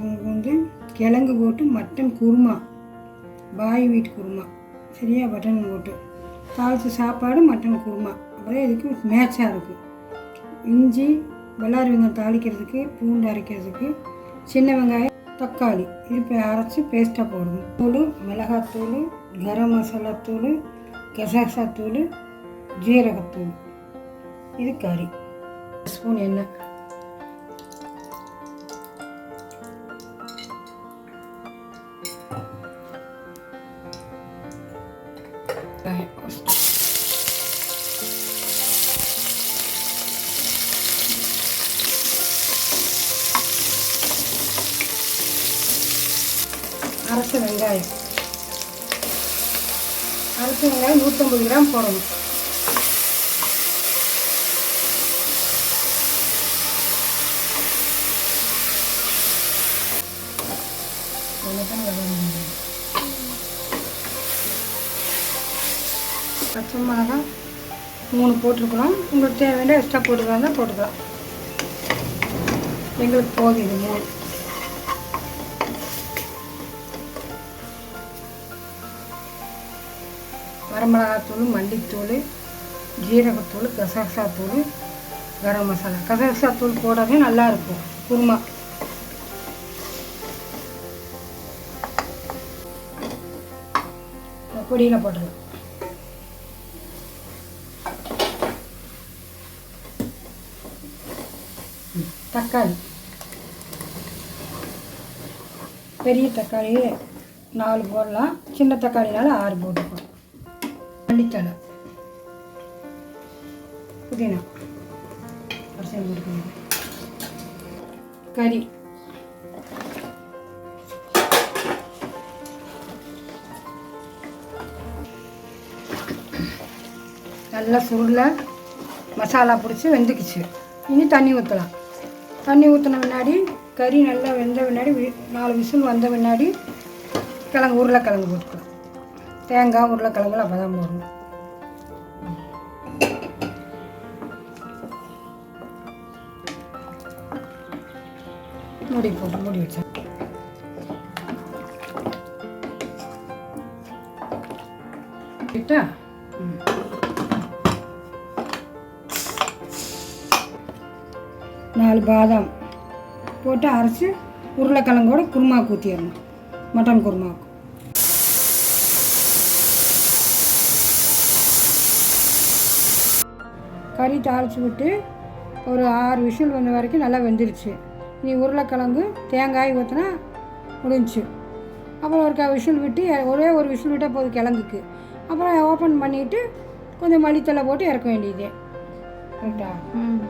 வந்து கிழங்கு போட்டு மட்டன் குருமா பாய் வீட்டு குருமா சரியா? மட்டன் போட்டு. தாளித்த சாப்பாடு மட்டன் குருமா. அப்புறம் இதுக்கு மேட்சாக இருக்கும் இஞ்சி வெள்ளாரி வெங்காயம் தாளிக்கிறதுக்கு பூண்டு அரைக்கிறதுக்கு சின்ன வெங்காயம் தக்காளி. இது இப்போ அரைச்சி பேஸ்ட்டாக போடணும். தூள் மிளகாத்தூள் கரம் மசாலா தூள் கசகசா தூள் ஜீரகத்தூள். இது கறி. ஸ்பூன் எண்ணெய். அரைச்ச வெங்காயம். அரைச்ச வெங்காயம் நூற்றம்பது கிராம் போடணும். பச்சை மிளகா மூணு போட்டிருக்கலாம் உங்களுக்கு தேவையான எக்ஸ்ட்ரா போட்டுக்கலாம். போட்டுக்கலாம். எங்களுக்கு போகுது இது மூணு வரமிளகாத்தூள் மல்லித்தூள் ஜீரகத்தூள் கசகசாத்தூள் கரம் மசாலா. கசகசாத்தூள் போடவே நல்லா இருக்கும் குருமா. பொடியில் போட்டுடலாம். தக்காளி. பெரிய தக்காளி நாலு போடலாம். சின்ன தக்காளினால ஆறு போட்டுக்கலாம். மல்லித்தலை புதினா. அரிசி போட்டுக்கணும் கறி. நல்லா சுருளில் மசாலா பிடிச்சி வெந்துக்குச்சு. இனி தண்ணி ஊற்றலாம் தண்ணி ஊற்றின பின்னாடி கறி நல்லா வெந்த பின்னாடி நாலு விசில் வந்த பின்னாடி கிழங்கு உருளைக்கிழங்கு போட்டுக்கலாம். தேங்காய் உருளைக்கிழங்குல அப்போ தான் போடணும். மூடி போட்டு மூடி வச்சேன் கிட்டா? நாலு பாதாம் போட்டு அரைச்சி உருளைக்கிழங்கோட குருமா ஊற்றிடணும் மட்டன் குருமாவுக்கு. கறி தாளித்து விட்டு ஒரு ஆறு விஷயம் வந்த வரைக்கும் நல்லா வெந்துருச்சு. நீ உருளைக்கிழங்கு தேங்காய் ஊற்றினா முடிஞ்சு அப்புறம் ஒரு க விசில் விட்டு ஒரே ஒரு விசில் விட்டால் போதும் கிழங்குக்கு. அப்புறம் ஓப்பன் பண்ணிவிட்டு கொஞ்சம் மல்லித்தலை போட்டு இறக்க வேண்டியது. கரெக்டா ம்.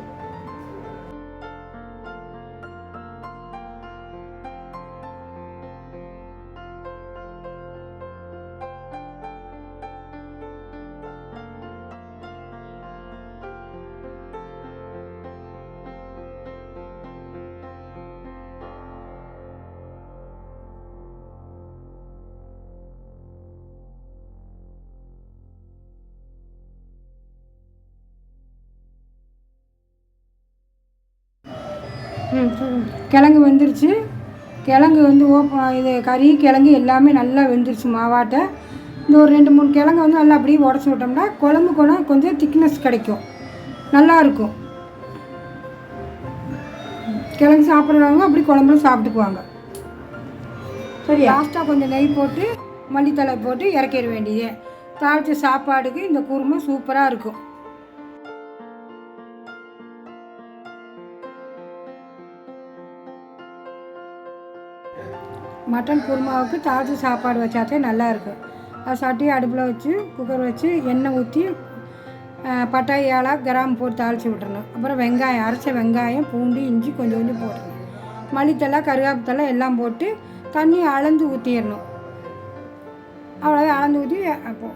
கிழங்கு வெந்துருச்சு. கிழங்கு வந்து ஓப்ப இது கறி கிழங்கு எல்லாமே நல்லா வெந்துருச்சு மாவாட்டை. இந்த ஒரு ரெண்டு மூணு கிழங்கு வந்து நல்லா அப்படியே உடச்சி விட்டோம்னா குழம்பு கூட கொஞ்சம் திக்னஸ் கிடைக்கும். நல்லா இருக்கும். கிழங்கு சாப்பிட்றவங்க அப்படி குழம்புல சாப்பிட்டுக்குவாங்க. சரி லாஸ்ட்டாக கொஞ்சம் நெய் போட்டு மல்லித்தலை போட்டு இறக்கிட வேண்டியது. தாளித்த சாப்பாடுக்கு இந்த குருமை சூப்பராக இருக்கும். மட்டன் குருமாவுக்கு தாளித்து சாப்பாடு வச்சாத்தே நல்லா இருக்கும் அது சட்டி அடுப்பில் வச்சு குக்கர் வச்சு எண்ணெய் ஊற்றி பட்டை ஏலா கிராம் போட்டு தாளித்து விட்டுறணும். அப்புறம் வெங்காயம் அரைச்ச வெங்காயம் பூண்டு இஞ்சி கொஞ்சம் கொஞ்சம் போட்டுறணும் மல்லித்தலை கருவேப்பித்தலை எல்லாம் போட்டு தண்ணி அளந்து ஊற்றிடணும். அவ்வளோதான் அளந்து ஊற்றி அப்போது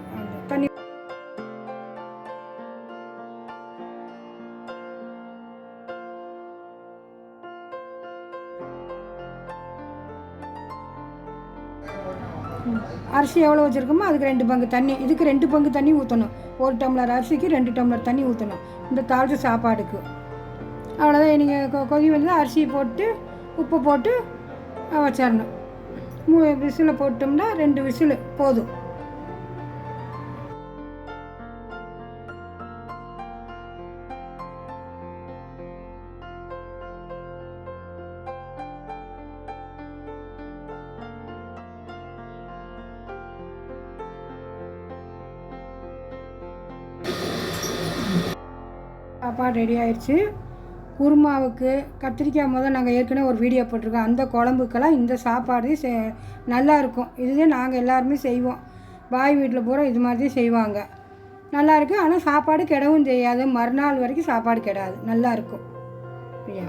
அரிசி எவ்வளோ வச்சுருக்கோமோ அதுக்கு ரெண்டு பங்கு தண்ணி இதுக்கு ரெண்டு பங்கு தண்ணி ஊற்றணும் ஒரு டம்ளர் அரிசிக்கு ரெண்டு டம்ளர் தண்ணி ஊற்றணும் இந்த தாளித்த சாப்பாடுக்கு. அவ்வளோதான் நீங்கள் கொ கொதி வந்து அரிசி போட்டு உப்பு போட்டு வச்சிடணும் மூ விசிலை போட்டோம்னா ரெண்டு விசில் போதும். சாப்பாடு ரெடி ஆயிடுச்சு குருமாவுக்கு கத்திரிக்காய் முதல் நாங்கள் ஏற்கனவே ஒரு வீடியோ போட்டிருக்கோம். அந்த குழம்புக்கெல்லாம் இந்த சாப்பாடு செ நல்லா இருக்கும். இதுவே நாங்கள் எல்லாருமே செய்வோம். பாய் வீட்டில் பூரா இது மாதிரி தான் செய்வாங்க. நல்லாயிருக்கு ஆனால் சாப்பாடு கெடவும் செய்யாது. மறுநாள் வரைக்கும் சாப்பாடு கெடாது. நல்லா இருக்கும். ஐயா